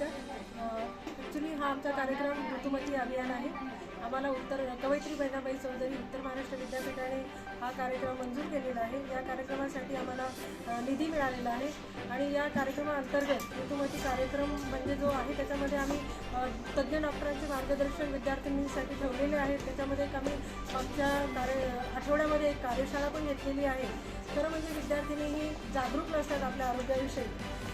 नमस्कार. ॲक्च्युली हा आमचा कार्यक्रम ऋतुमती अभियान आहे. आम्हाला उत्तर कवयित्री बहिणाबाई चौधरी उत्तर महाराष्ट्र विद्यापीठाने हा कार्यक्रम मंजूर केलेला आहे. या कार्यक्रमासाठी आम्हाला निधी मिळालेला आहे. आणि या कार्यक्रमाअंतर्गत ऋतुमती कार्यक्रम म्हणजे जो आहे त्याच्यामध्ये आम्ही तज्ज्ञ डॉक्टरांचे मार्गदर्शन विद्यार्थिनींसाठी ठेवलेले आहेत. त्याच्यामध्ये एक आम्ही आमच्या कार्य आठवड्यामध्ये एक कार्यशाळा पण घेतलेली आहे. खरं म्हणजे विद्यार्थिनी ही जागरूक नसतात आपल्या आरोग्याविषयी.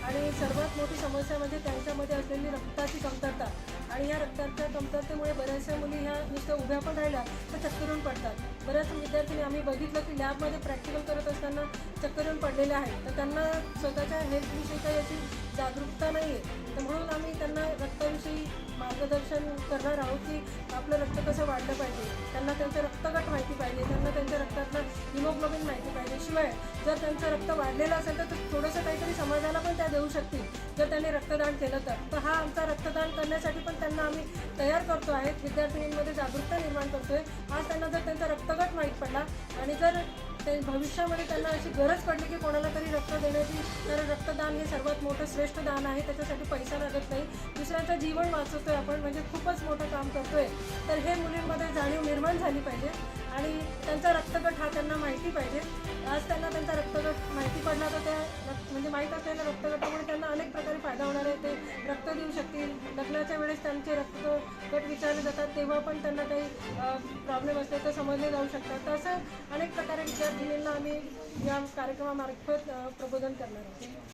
आणि सर्वात मोठी समस्या म्हणजे त्यांच्यामध्ये असलेली रक्ताची कमतरता. आणि या रक्ताच्या कमतरतेमुळे बऱ्याचशा मुली ह्या नुसत्या उभ्या पण राहिल्या तर चक्करून पडतात. बऱ्याच विद्यार्थ्यांनी आम्ही बघितलं की लॅबमध्ये प्रॅक्टिकल करत असताना चक्कर येऊन पडलेले आहेत. तर त्यांना स्वतःच्या हेल्थविषयी काही याची जागरूकता नाही आहे तर म्हणून आम्ही त्यांना रक्ताविषयी मार्गदर्शन करणार आहोत की आपलं रक्त कसं वाढलं पाहिजे. त्यांना त्यांचं रक्तगट माहिती पाहिजे. त्यांना त्यांच्या रक्तातलं हिमोग्लोबिन माहिती पाहिजे. शिवाय जर त्यांचं रक्त वाढलेलं असेल तर थोडंसं काहीतरी समाजाला पण त्या देऊ शकतील. जर त्यांनी रक्तदान केलं तर. तर हा आमचा रक्तदान करण्यासाठी पण त्यांना आम्ही तयार करतो आहे. विद्यार्थिनींमध्ये जागरूकता निर्माण करतो आहे आज त्यांना जर त्यांचा रक्तगट आणि जर ते भविष्यामध्ये त्यांना अशी गरज पडली की कोणाला तरी रक्त देण्याची तर रक्तदान हे सर्वात मोठं श्रेष्ठ दान आहे त्याच्यासाठी पैसा लागत नाही. दुसऱ्यांचं जीवन वाचवतोय आपण म्हणजे खूपच मोठं काम करतोय. तर हे मुलींमध्ये जाणीव निर्माण झाली पाहिजे आणि त्यांचा रक्तगट हा त्यांना माहिती पाहिजे. आज त्यांना त्यांचा रक्तगट माहिती पडला तर त्या रक्त म्हणजे माहीत असलेल्या रक्तगटामुळे त्यांना अनेक प्रकारे फायदा होणार आहे. ते रक्त देऊ शकतील. लग्नाच्या वेळेस त्यांचे रक्तगट विचारले जातात. तेव्हा पण त्यांना काही प्रॉब्लेम असले तर समजले जाऊ शकतात. तसं असं अनेक प्रकारे विद्यार्थिनींना आम्ही या कार्यक्रमामार्फत प्रबोधन करणार आहोत.